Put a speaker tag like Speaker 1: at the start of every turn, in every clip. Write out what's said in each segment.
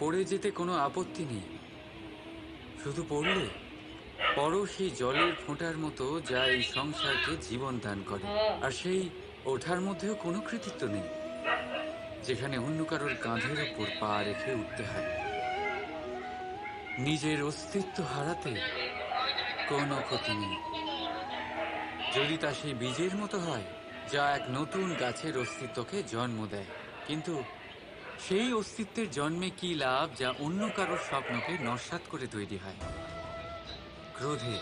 Speaker 1: পড়ে যেতে কোনো আপত্তি নেই। শুধু পড়লে? পরও সেই জলের ফোঁটার মতো যা এই সংসারকে জীবন দান করে। আর সেই ওঠার মধ্যেও কোনো কৃতিত্ব নেই, যেখানে অন্য কারোর কাঁধের ওপর পা রেখে উঠতে হয়। নিজের অস্তিত্ব হারাতে কোনো ক্ষতি নেই। যদি তা সেই বীজের মতো হয়, যা এক নতুন গাছের অস্তিত্বকে জন্ম দেয়। কিন্তু সেই অস্তিত্বের জন্মে কি লাভ যা অন্য কারোর স্বপ্নকে নস্বাত করে তৈরি হয়? ক্রোধে।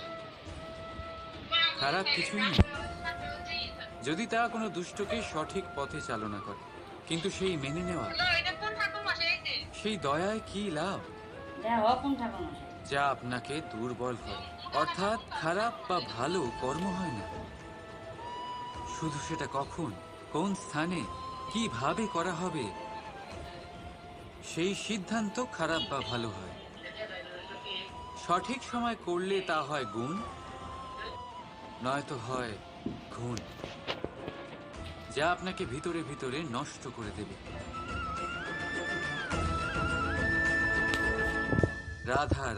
Speaker 1: খারাপ কিছুই নেই। যদি তা কোনো দুষ্টকে সঠিক পথে চালনা করে কিন্তু সেই মেনে নেওয়া সেই দয়ায় কি লাভ?
Speaker 2: যা হ কোন ঠাকুর মশাই
Speaker 1: যা আপনাকে দুর্বল করে। অর্থাৎ খারাপ বা ভালো কর্ম হয় না। শুধু সেটা কখন কোন স্থানে কীভাবে করা হবে সেই সিদ্ধান্ত খারাপ বা ভালো হয়। সঠিক সময় করলে তা হয় গুণ, নয়তো হয় ঘুণ, যা আপনাকে ভিতরে ভিতরে নষ্ট করে দেবে। রাধার